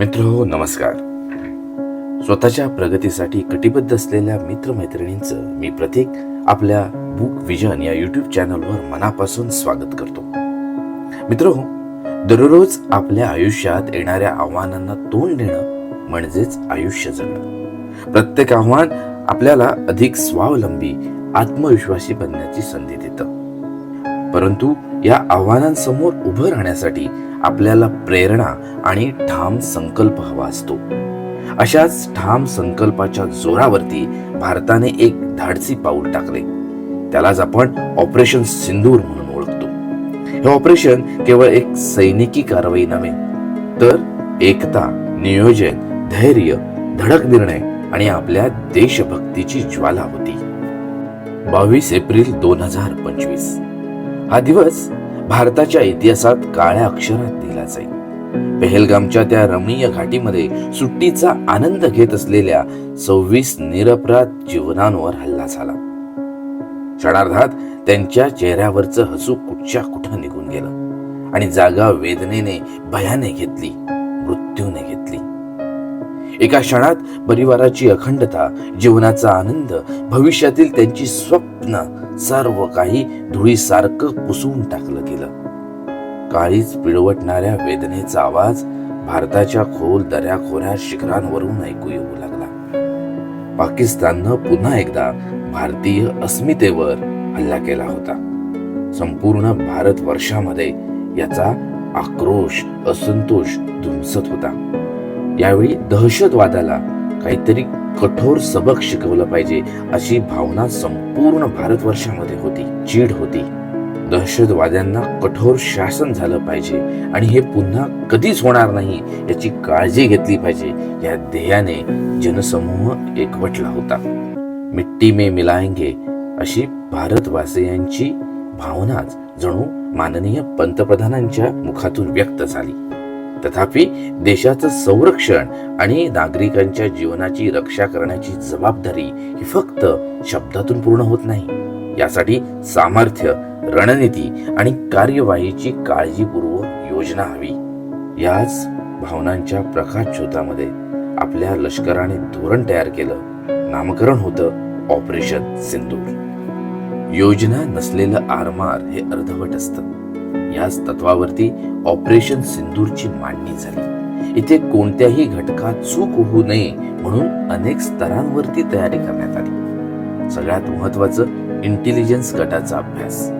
मित्र हो नमस्कार. स्वतःच्या प्रगतीसाठी कटिबद्ध असलेल्या मित्रमैत्रिणींचं मी प्रतीक आपल्या बुक विजन या युट्यूब चॅनलवर मनापासून स्वागत करतो. मित्र हो दररोज आपल्या आयुष्यात येणाऱ्या आव्हानांना तोंड देणं म्हणजेच आयुष्य जगणं. प्रत्येक आव्हान आपल्याला अधिक स्वावलंबी आत्मविश्वासी बनण्याची संधी देतं. परंतु या आव्हानांसमोर उभं राहण्यासाठी आपल्याला प्रेरणा आणि ठाम संकल्प हवा असतो. अशाच ठाम संकल्पाच्या जोरावरती भारताने एक धाडसी पाऊल टाकले. त्यालाच आपण ऑपरेशन सिंदूर म्हणून ओळखतो. हे ऑपरेशन केवळ एक सैनिकी कारवाई नव्हे तर एकता नियोजन धैर्य धडक निर्णय आणि आपल्या देशभक्तीची ज्वाला होती. बावीस एप्रिल दोन हजार पंचवीस. हा दिवस भारताच्या इतिहासात काळ्या अक्षरात लिहिला जाईल. पेहलगामच्या त्या रमणीय घाटीमध्ये सुट्टीचा आनंद घेत असलेल्या सव्वीस निरपराध जीवनांवर हल्ला झाला. क्षणार्धात त्यांच्या चेहऱ्यावरचं हसू कुठच्या कुठं निघून गेलं आणि जागा वेदनेने भयाने घेतली मृत्यूने घेतली. एका क्षणात परिवाराची अखंडता जीवनाचा आनंद भविष्यातील त्यांची स्वप्न सर्व काही धुळीसारखं पुसून टाकलं गेलं. काळीच पिळवटणाऱ्या वेदनेचा आवाज भारताच्या खोल दऱ्याखोऱ्या शिखरांवरून ऐकू येऊ लागला. पाकिस्ताननं पुन्हा एकदा भारतीय अस्मितेवर हल्ला केला होता. संपूर्ण भारत वर्षामध्ये याचा आक्रोश असंतोष धुमसत होता. यावेळी दहशतवादाला काहीतरी कठोर सबक शिकवलं पाहिजे अशी भावना संपूर्ण भारतवर्षामध्ये होती चीड होती. दहशतवाद्यांना कठोर शासन झालं पाहिजे आणि हे पुन्हा कधीच होणार नाही याची काळजी घेतली पाहिजे या ध्येयाने जनसमूह एकवटला होता. मिट्टी में मिलाएंगे अशी भारतवासियांची भावनाच जणू माननीय पंतप्रधानांच्या मुखातून व्यक्त झाली. तथापि देशाचं संरक्षण आणि नागरिकांच्या जीवनाची रक्षा करण्याची जबाबदारी ही फक्त शब्दातून पूर्ण होत नाही. यासाठी सामर्थ्य रणनीती आणि कार्यवाहीची काळजीपूर्वक योजना हवी. याच भावनांच्या प्रकाशझोतामध्ये आपल्या लष्कराने धोरण तयार केलं. नामकरण होतं ऑपरेशन सिंदूर. योजना नसलेलं आरमार हे अर्धवट असतं. याच तत्वावरती ऑपरेशन सिंदूरची मांडणी झाली. इथे कोणत्याही घटकात चूक होऊ नये म्हणून अनेक स्तरांवरती तयारी करण्यात आली. सगळ्यात महत्वाचं इंटेलिजन्स गटाचा अभ्यास.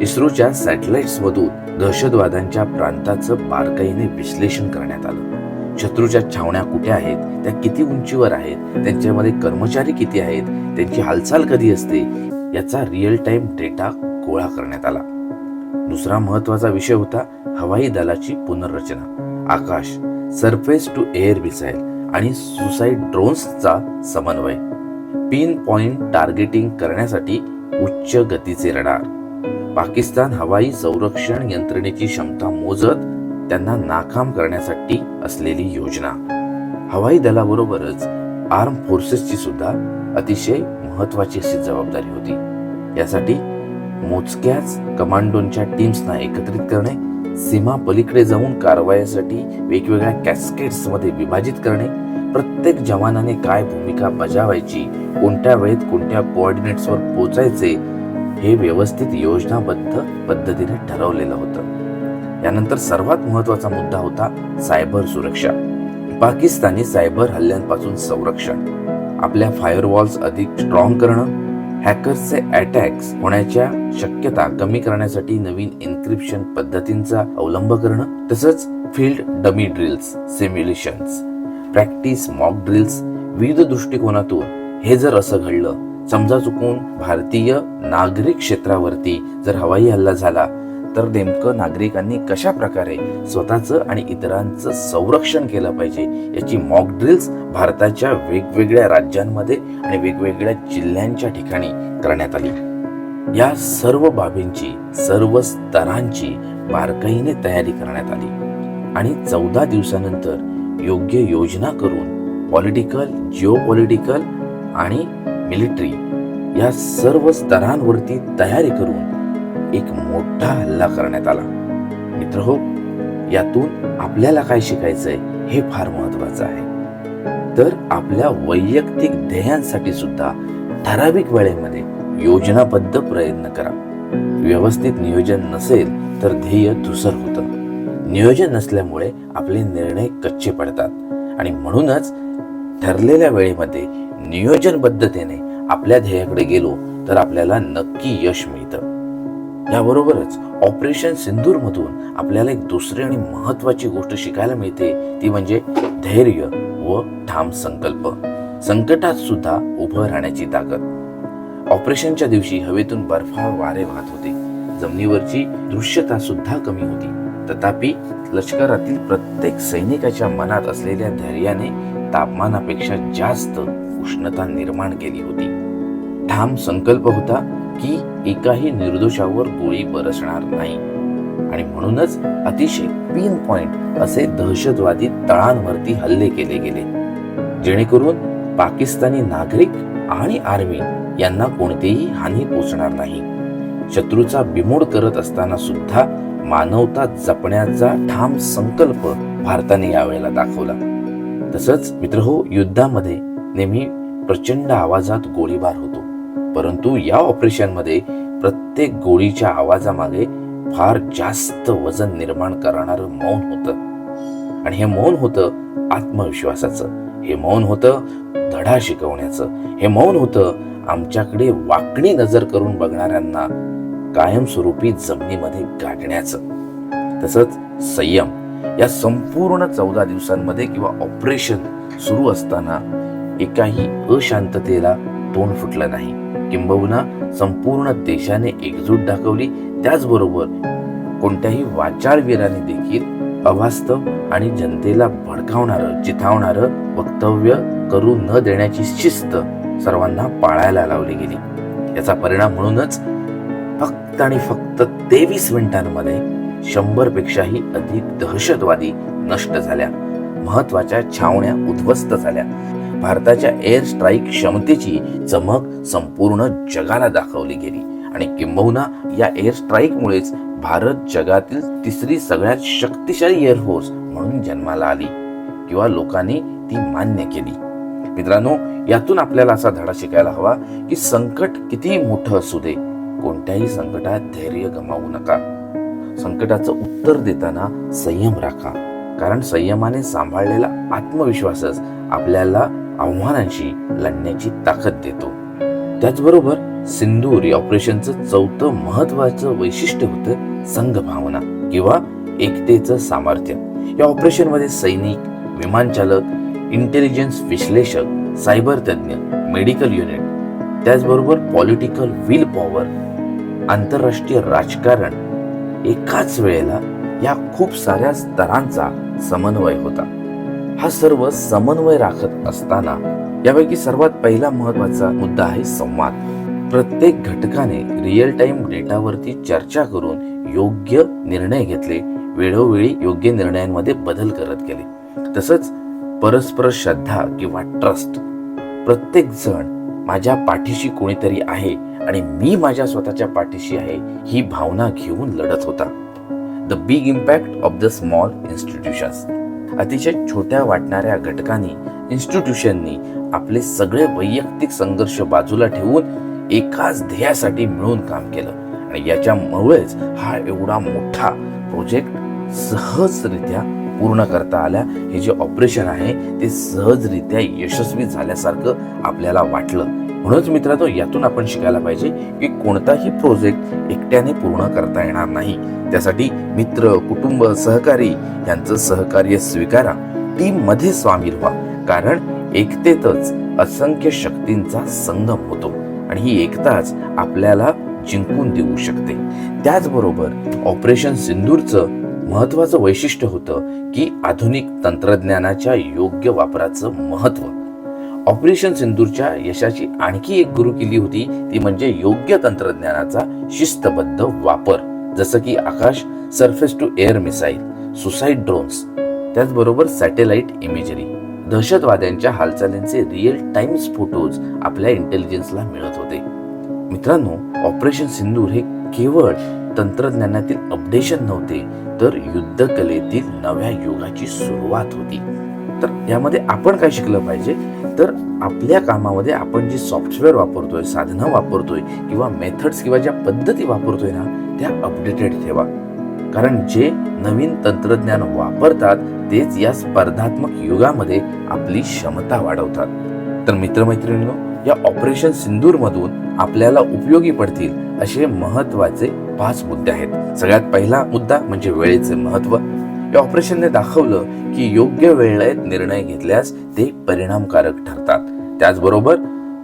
इस्रोच्या सॅटेलाइट्स मधून दहशतवाद्यांच्या प्रांताचं बारकाईने विश्लेषण करण्यात आलं. शत्रूच्या छावण्या कुठे आहेत? त्या किती उंचीवर आहेत? त्यांच्यामध्ये कर्मचारी किती आहेत? त्यांची हालचाल कधी असते? याचा रिअल टाइम डेटा गोळा करण्यात आला. दुसरा महत्त्वाचा विषय होता हवाई दलाची पुनर्रचना. Akash surface to air missile आणि सुसाईड ड्रोन्सचा समन्वय. पिन पॉइंट टार्गेटिंग करण्यासाठी उच्च गतीचे रडार पाकिस्तान हवाई संरक्षण यंत्रणेची क्षमता मोजत त्यांना नाकाम करण्यासाठी असलेली योजना. हवाई दलाबरोबरच आर्म फोर्सेसची सुद्धा अतिशय महत्वाची अशी जबाबदारी होती. यासाठी मोजक्याच कमांडोंच्या टीम्सना एकत्रित करणे सीमा पलीकडे जाऊन कारवायासाठी वेगवेगळ्या कॅस्केट्समध्ये विभाजित करणे प्रत्येक जवानाने काय भूमिका बजावायची कोणत्या वेळेत कोणत्या कोऑर्डिनेट्सवर पोचायचे हे व्यवस्थित योजनाबद्ध पद्धतीने ठरवलेलं होतं. यानंतर सर्वात महत्त्वाचा मुद्दा होता सायबर सुरक्षा. पाकिस्तानी सायबर हल्ल्यांपासून संरक्षण. आपल्या फायरवॉल्स अधिक स्ट्रॉंग करणं हॅकर्सचे अटॅक्स होण्याच्या शक्यता कमी करण्यासाठी नवीन एन्क्रिप्शन पद्धतींचा अवलंब करणं तसंच field dummy drills simulations practice mock drills विविध दृष्टिकोनातून हे जर असं घडलं समजा चुकून भारतीय नागरिक क्षेत्रावरती जर हवाई हल्ला झाला तर नेमकं नागरिकांनी कशा प्रकारे स्वतःचं आणि इतरांचं संरक्षण केलं पाहिजे? याची मॉक ड्रिल्स भारताच्या वेगवेगळ्या राज्यांमध्ये आणि वेगवेगळ्या जिल्ह्यांच्या ठिकाणी करण्यात आली. या सर्व बाबींची सर्व स्तरांची बारकाईने तयारी करण्यात आली. आणि चौदा दिवसानंतर योग्य योजना करून पॉलिटिकल जिओ पॉलिटिकल आणि मिलिटरी या सर्व स्तरांवरती तयारी करून एक मोठा हल्ला करण्यात आला. मित्र हो यातून आपल्याला काय शिकायचंय हे फार महत्वाचं आहे. तर आपल्या वैयक्तिक ध्येयांसाठी सुद्धा ठराविक वेळेमध्ये योजनाबद्ध प्रयत्न करा. व्यवस्थित नियोजन नसेल तर ध्येय धुसर होतं. नियोजन नसल्यामुळे आपले निर्णय कच्चे पडतात. आणि म्हणूनच ठरलेल्या वेळेमध्ये नियोजनबद्धतेने आपल्या ध्येयाकडे गेलो तर आपल्याला नक्की यश मिळतं. याबरोबरच ऑपरेशन सिंदूर मधून आपल्याला एक दुसरी आणि महत्वाची गोष्ट शिकायला मिळते. ती म्हणजे धैर्य व ठाम संकल्प. संकटात सुद्धा उभं राहण्याची ताकद. ऑपरेशनच्या दिवशी हवेतून बर्फाळ वारे वाहत होते. जमिनीवरची दृश्यता सुद्धा कमी होती. तथापि लष्करातील प्रत्येक सैनिकाच्या मनात असलेल्या धैर्याने तापमानापेक्षा जास्त उष्णता निर्माण केली होती. ठाम संकल्प होता की एकाही निर्दोषावर गोळी बरसणार नाही. आणि म्हणूनच अतिशय पिन पॉइंट असे दहशतवादी तळांवरती हल्ले केले गेले. जेणेकरून पाकिस्तानी नागरिक आणि आर्मी यांना कोणतीही हानी पोचणार नाही. शत्रूचा बिमोड करत असताना सुद्धा मानवता जपण्याचा ठाम संकल्प भारताने यावेळेला दाखवला. तसंच मित्र हो युद्धामध्ये नेहमी प्रचंड आवाजात गोळीबार होतो. परंतु या ऑपरेशनमध्ये प्रत्येक गोळीच्या आवाजामागे फार जास्त वजन निर्माण करणारं मौन होतं. आणि हे मौन होतं आत्मविश्वासाचं. हे मौन होतं धडा शिकवण्याचं. हे मौन होतं आमच्याकडे वाकडी नजर करून बघणाऱ्यांना कायमस्वरूपी जमिनीमध्ये गाठण्याचं. तसंच संयम. या संपूर्ण चौदा दिवसांमध्ये किंवा ऑपरेशन सुरू असताना एकाही अशांततेला तोंड फुटलं नाही. किंबहुना संपूर्ण देशाने एकजूट दाखवली. त्याचबरोबर कोणत्याही वाचाळवीराने देखील अवास्तव आणि जनतेला भडकावणारं चिथावणारं वक्तव्य करू न देण्याची शिस्त सर्वांना पाळायला लावली गेली. याचा परिणाम म्हणूनच फक्त आणि फक्त तेवीस मिनिटांमध्ये शंभर पेक्षाही अधिक दहशतवादी नष्ट झाल्या. महत्त्वाच्या छावण्या उद्ध्वस्त झाल्या. भारताच्या एअर स्ट्राईक क्षमतेची चमक संपूर्ण जगाला दाखवली गेली. आणि किंबहुना या एअर स्ट्राईक मुळेच भारत जगातील तिसरी सगळ्यात शक्तिशाली एअरफोर्स म्हणून जन्माला आली किंवा लोकांनी ती मान्य केली. मित्रांनो यातून आपल्याला असा धडा शिकायला हवा की संकट कितीही मोठं असू दे कोणत्याही संकटात धैर्य गमावू नका. संकटाचं उत्तर देताना संयम राखा कारण संयमाने सांभाळलेला आत्मविश्वासच आपल्याला आव्हानांशी लढण्याची ताकद देतो. त्याचबरोबर सिंदूर या ऑपरेशनचं चौथं महत्वाचं वैशिष्ट्य होतं संघभावना किंवा एकतेचं सामर्थ्य. या ऑपरेशनमध्ये सैनिक विमानचालक इंटेलिजन्स विश्लेषक सायबर तज्ज्ञ मेडिकल युनिट त्याचबरोबर पॉलिटिकल विल पॉवर आंतरराष्ट्रीय राजकारण एकाच वेळेला या खूप साऱ्या स्तरांचा समन्वय होता. हा सर्व समन्वय राखत असताना यापैकी सर्वात पहिला महत्त्वाचा मुद्दा आहे संवाद. प्रत्येक घटकाने रिअल टाइम डेटावरती चर्चा करून योग्य निर्णय घेतले वेळोवेळी योग्य निर्णयांमध्ये बदल करत गेले. तसंच परस्पर श्रद्धा किंवा ट्रस्ट प्रत्येक जण माझ्या पाठीशी कोणीतरी आहे आणि मी माझ्या स्वतःच्या पाठीशी आहे ही भावना घेऊन लढत होता. The big impact of the small institutions अतिशय छोट्या वाटणाऱ्या घटकांनी इन्स्टिट्यूशननी आपले सगळे वैयक्तिक संघर्ष बाजूला ठेवून एकाच ध्येयासाठी मिळून काम केलं. आणि याच्यामुळेच हा एवढा मोठा प्रोजेक्ट सहजरित्या पूर्ण करता आल्या. हे जे ऑपरेशन आहे ते सहजरित्या यशस्वी झाल्यासारखं आपल्याला वाटलं. म्हणूनच मित्रांनो यातून आपण शिकायला पाहिजे की कोणताही प्रोजेक्ट एकट्याने पूर्ण करता येणार नाही. त्यासाठी मित्र कुटुंब सहकारी यांचं सहकार्य स्वीकारा. टीममध्ये सामील व्हा. कारण एकतेतच असंख्य शक्तींचा संगम होतो आणि ही एकताच आपल्याला जिंकून देऊ शकते. त्याचबरोबर ऑपरेशन सिंदूरचं महत्वाचं वैशिष्ट्य होतं की आधुनिक तंत्रज्ञानाच्या योग्य वापराचं महत्त्व ऑपरेशन सिंदूरच्या यशाची आणखी एक गुरु केली होती ती म्हणजे योग्य तंत्रज्ञानाचा शिस्तबद्ध वापर. जसं की Akash surface to air missile suicide drones त्याचबरोबर सॅटेलाइट इमेजरी दहशतवाद्यांच्या हालचालींचे रिअल टाइम्स फोटोज आपल्या इंटेलिजन्सला मिळत होते. मित्रांनो ऑपरेशन सिंदूर हे केवळ तंत्रज्ञानातील अपडेशन नव्हते तर युद्धकलेतील नव्या युगाची सुरुवात होती. तर यामध्ये आपण काय शिकलं पाहिजे? तर आपल्या कामामध्ये आपण जी सॉफ्टवेअर वापरतोय साधनं वापरतोय किंवा मेथड्स किंवा ज्या पद्धती वापरतोय ना त्या अपडेटेड ठेवा. कारण जे नवीन तंत्रज्ञान वापरतात तेच या स्पर्धात्मक युगामध्ये आपली क्षमता वाढवतात. तर मित्रमैत्रिणींनो या ऑपरेशन सिंदूरमधून आपल्याला उपयोगी पडतील असे महत्त्वाचे पाच मुद्दे आहेत. सगळ्यात पहिला मुद्दा म्हणजे वेळेचे महत्त्व या ऑपरेशनने दाखवलं की योग्य वेळेत निर्णय घेतल्यास ते परिणामकारक ठरतात. त्याचबरोबर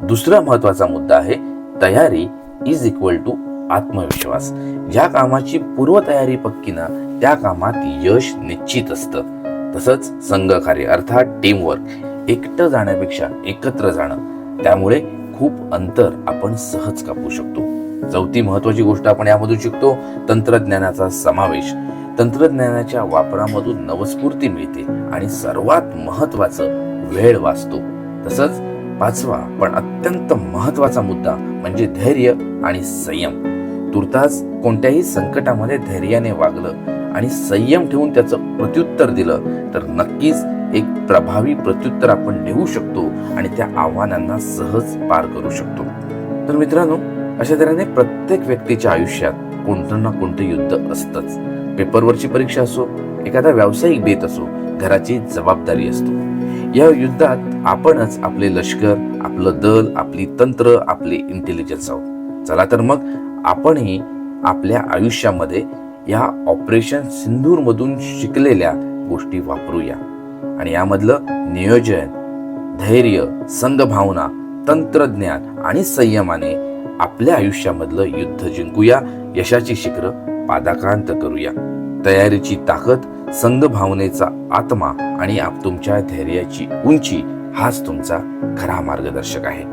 दुसरा महत्त्वाचा मुद्दा आहे तयारी इज इक्वल टू आत्मविश्वास. ज्या कामाची पूर्वतयारी पक्की ना त्या कामात यश निश्चित असतं. तसंच संघकार्य अर्थात टीमवर्क एकटं जाण्यापेक्षा एकत्र जाणं त्यामुळे खूप अंतर आपण सहज कापू शकतो. चौथी महत्वाची गोष्ट आपण यामधून शिकतो तंत्रज्ञानाचा समावेश. तंत्रज्ञानाच्या वापरामधून नवस्फूर्ती मिळते आणि सर्वात महत्वाचं वेळ वाचतो. तसंच पाचवा पण अत्यंत महत्त्वाचा मुद्दा म्हणजे धैर्य आणि संयम. तुर्तास कोणत्याही संकटामध्ये धैर्याने वागलं आणि संयम ठेवून त्याचं प्रत्युत्तर दिलं तर नक्कीच एक प्रभावी प्रत्युत्तर आपण देऊ शकतो आणि त्या आव्हानांना सहज पार करू शकतो. तर मित्रांनो अशा तऱ्हेने प्रत्येक व्यक्तीच्या आयुष्यात कोणतं ना कोणतं युद्ध असतंच. पेपरवरची परीक्षा असो एखादा व्यावसायिक बेत असो घराची जबाबदारी असतो. या युद्धात आपणच आपले लष्कर आपलं दल आपली तंत्र आपले इंटेलिजन्स आहोत. चला तर मग आपणही आपल्या आयुष्यामध्ये या ऑपरेशन सिंधूरमधून शिकलेल्या गोष्टी वापरूया. आणि यामधलं नियोजन धैर्य संघभावना तंत्रज्ञान आणि संयमाने आपल्या आयुष्यामधलं युद्ध जिंकूया यशाची शिखर पादाक्रांत करूया. तयारीची ताकद संघभावनेचा आत्मा आणि आप तुमच्या धैर्याची उंची हाच तुमचा खरा मार्गदर्शक आहे.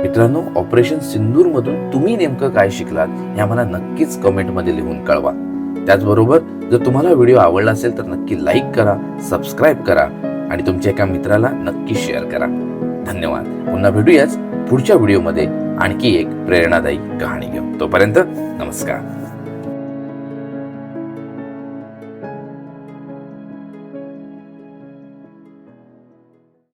मित्रांनो ऑपरेशन सिंदूर मधून तुम्ही नेमकं काय शिकलात हे आम्हाला नक्कीच कमेंटमध्ये लिहून कळवा. त्याचबरोबर जर तुम्हाला व्हिडिओ आवडला असेल तर नक्की लाईक करा सबस्क्राईब करा आणि तुमच्या एका मित्राला नक्की शेअर करा. धन्यवाद. पुन्हा भेटूयाच पुढच्या व्हिडिओमध्ये. आणखी एक प्रेरणादायी कहाणी घेऊन. तोपर्यंत नमस्कार.